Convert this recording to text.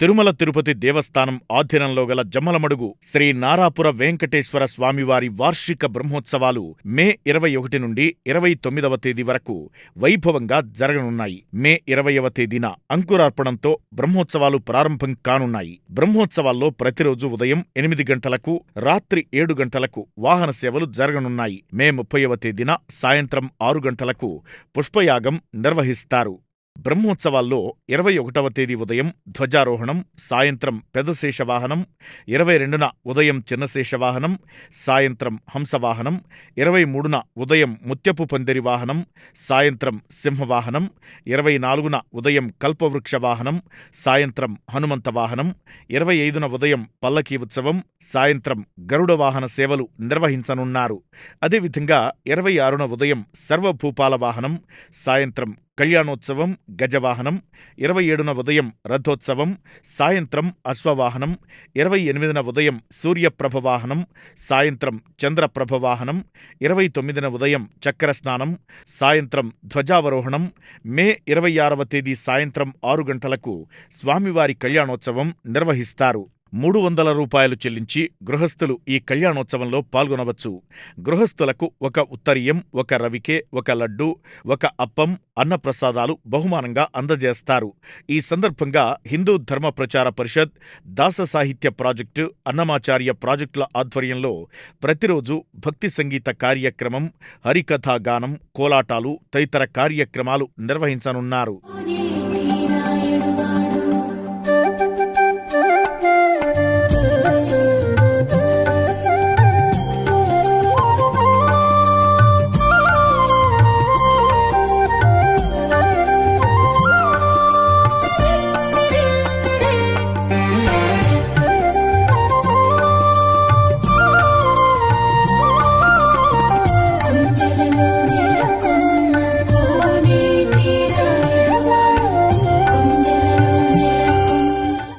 తిరుమల తిరుపతి దేవస్థానం ఆధీనంలో గల జమ్మలమడుగు శ్రీ నారాపుర వెంకటేశ్వర స్వామివారి వార్షిక బ్రహ్మోత్సవాలు మే ఇరవై ఒకటి నుండి ఇరవై తొమ్మిదవ తేదీ వరకు వైభవంగా జరగనున్నాయి. మే ఇరవయవ తేదీన అంకురార్పణంతో బ్రహ్మోత్సవాలు ప్రారంభం కానున్నాయి. బ్రహ్మోత్సవాల్లో ప్రతిరోజు ఉదయం ఎనిమిది గంటలకు రాత్రి ఏడు గంటలకు వాహన సేవలు జరగనున్నాయి. మే ముప్పైవ తేదీన సాయంత్రం ఆరు గంటలకు పుష్పయాగం నిర్వహిస్తారు. బ్రహ్మోత్సవాల్లో ఇరవై ఒకటవ తేదీ ఉదయం ధ్వజారోహణం సాయంత్రం పెదశేషవాహనం ఇరవై రెండున ఉదయం చిన్నశేషవాహనం సాయంత్రం హంసవాహనం ఇరవై మూడున ఉదయం ముత్యపు పందిరి వాహనం సాయంత్రం సింహవాహనం ఇరవై నాలుగున ఉదయం కల్పవృక్ష వాహనం సాయంత్రం హనుమంత వాహనం ఇరవై ఐదున ఉదయం పల్లకీ ఉత్సవం సాయంత్రం గరుడ వాహన సేవలు నిర్వహించనున్నారు. అదేవిధంగా ఇరవై ఆరున ఉదయం సర్వభూపాల వాహనం సాయంత్రం కళ్యాణోత్సవం గజవాహనం ఇరవై ఏడున ఉదయం రథోత్సవం సాయంత్రం అశ్వవాహనం ఇరవై ఎనిమిదిన ఉదయం సూర్యప్రభ వాహనం సాయంత్రం చంద్రప్రభ వాహనం ఇరవై తొమ్మిదిన ఉదయం చక్ర స్నానం సాయంత్రం ధ్వజావరోహణం మే ఇరవై ఆరవ తేదీ సాయంత్రం ఆరు గంటలకు స్వామివారి కళ్యాణోత్సవం నిర్వహిస్తారు. మూడు వందల రూపాయలు చెల్లించి గృహస్థులు ఈ కళ్యాణోత్సవంలో పాల్గొనవచ్చు. గృహస్థులకు ఒక ఉత్తరీయం ఒక రవికే ఒక లడ్డు ఒక అప్పం అన్నప్రసాదాలు బహుమానంగా అందజేస్తారు. ఈ సందర్భంగా హిందూ ధర్మ ప్రచార పరిషత్ దాస సాహిత్య ప్రాజెక్టు అన్నమాచార్య ప్రాజెక్టుల ఆధ్వర్యంలో ప్రతిరోజు భక్తి సంగీత కార్యక్రమం హరికథా గానం కోలాటాలు తదితర కార్యక్రమాలు నిర్వహించనున్నారు.